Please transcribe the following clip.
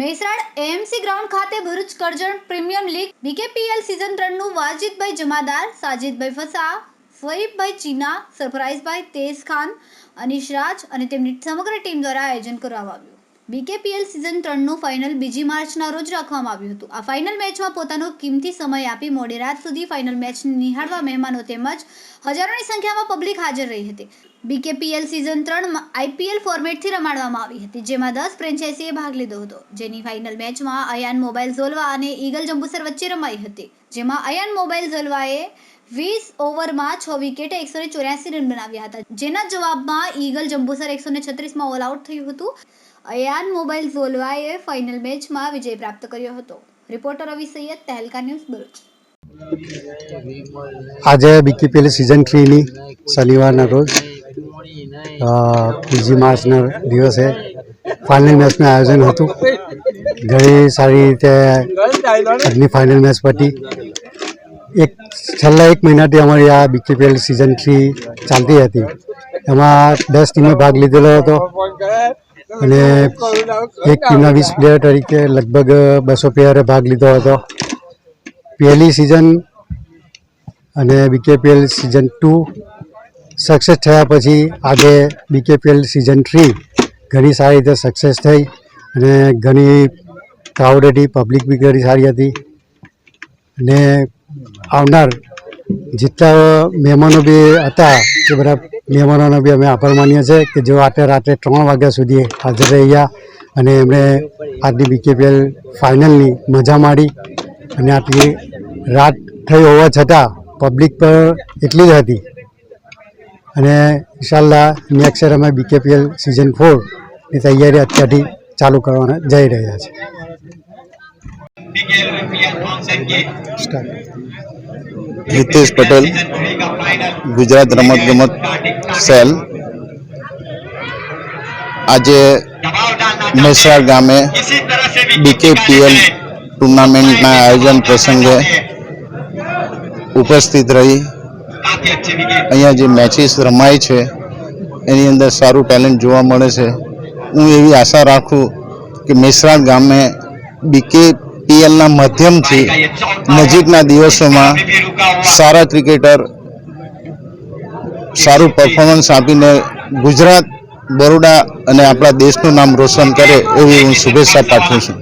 Mehsana AMC ground ખાતે Bharuch Karjan premium league BKPL season ત્રણનું વાજીદભાઈ જમાદાર, સાજિદભાઈ ફસા ફરીબભાઈ ચીના સરપ્રાઇઝભાઈ તેજ ખાન અનિશ રાજ અને તેમની સમગ્ર ટીમ દ્વારા આયોજન કરવામાં આવ્યું. બીકેપીએલ સિઝન ત્રણનું ફાઇનલ બીજી માર્ચના રોજ રાખવામાં આવ્યું હતું. આ ફાઇનલ મેચમાં પોતાનો કિંમતી સમય આપી મોડી રાત સુધી ફાઇનલ મેચ નિહાળવા મહેમાનો તેમજ હજારોની સંખ્યામાં પબ્લિક હાજર રહી હતી. બીકેપીએલ સિઝન ત્રણમાં આઈપીએલ ફોર્મેટથી રમાડવામાં આવી હતી, જેમાં દસ ફ્રેન્ચાઇઝીએ ભાગ લીધો હતો. જેની ફાઇનલ મેચમાં અયાન મોબાઈલ ઝોલવા અને ઈગલ જંબુસર વચ્ચે રમાઈ હતી, જેમાં અયાન મોબાઈલ ઝોલવાએ વીસ ઓવરમાં છ વિકેટે એકસો ચોર્યાસી રન બનાવ્યા હતા. જેના જવાબમાં ઈગલ જંબુસર એકસો ને છત્રીસમાં ઓલ આઉટ થયું હતું. અયાન મોબાઈલ ઝોલવાએ ફાઇનલ મેચમાં વિજય પ્રાપ્ત કર્યો હતો. Reporter Ravi Syed, Tehelka news Bharuch. આજે બીકેપીએલ સિઝન થ્રીની શનિવારના રોજ બીજી માર્ચના દિવસે ફાઇનલ મેચનું આયોજન હતું. ઘણી સારી રીતે આજની ફાઇનલ મેચ પતી એક, છેલ્લા એક મહિનાથી અમારી આ બીકેપીએલ સિઝન થ્રી ચાલતી હતી. એમાં દસ ટીમે ભાગ લીધેલો હતો અને એક ટીમના વીસ પ્લેયર તરીકે લગભગ બસો પ્લેયરે ભાગ લીધો હતો. પહેલી સિઝન અને બીકેપીએલ સિઝન ટુ સક્સેસ થયા પછી આજે બીકેપીએલ સિઝન થ્રી ઘણી સારી રીતે સક્સેસ થઈ અને ઘણી ક્રાઉડ હતી પબ્લિક બી ઘણી સારી હતી. અને આવનાર જેટલા મહેમાનો બી હતા. એ બધા મહેમાનોનો બી અમે આભાર માનીએ છીએ કે જેઓ આટલે રાત્રે ત્રણ વાગ્યા સુધી હાજર રહ્યા અને એમણે આજની બીકેપીએલ ફાઇનલની મજા માણી અને આટલી રાત થઈ હોવા છતાં પબ્લિક પર એટલી જ હતી. અને ઇન્શાલ્લાહ નેક્સ્ટ યર અમે બીકેપીએલ સિઝન ફોરની તૈયારી અત્યારથી ચાલુ કરવાના જઈ રહ્યા છે સ્ટાર્ટ હિતેશ પટેલ ગુજરાત રમત ગમત સેલ આજે મહેસાણા ગામે બીકેપીએલ ટુર્નામેન્ટના આયોજન પ્રસંગે ઉપસ્થિત રહી. અહીંયા જે મેચીસ રમાય છે, એની અંદર સારું ટેલેન્ટ જોવા મળે છે. હું એવી આશા રાખું કે મેસરા ગામે બીકેપીએલના માધ્યમથી નજીકના દિવસોમાં સારા ક્રિકેટર સારું પરફોર્મન્સ આપીને ગુજરાત, બરોડા અને આપણા દેશનું નામ રોશન કરે એવી હું શુભેચ્છા પાઠવું છું.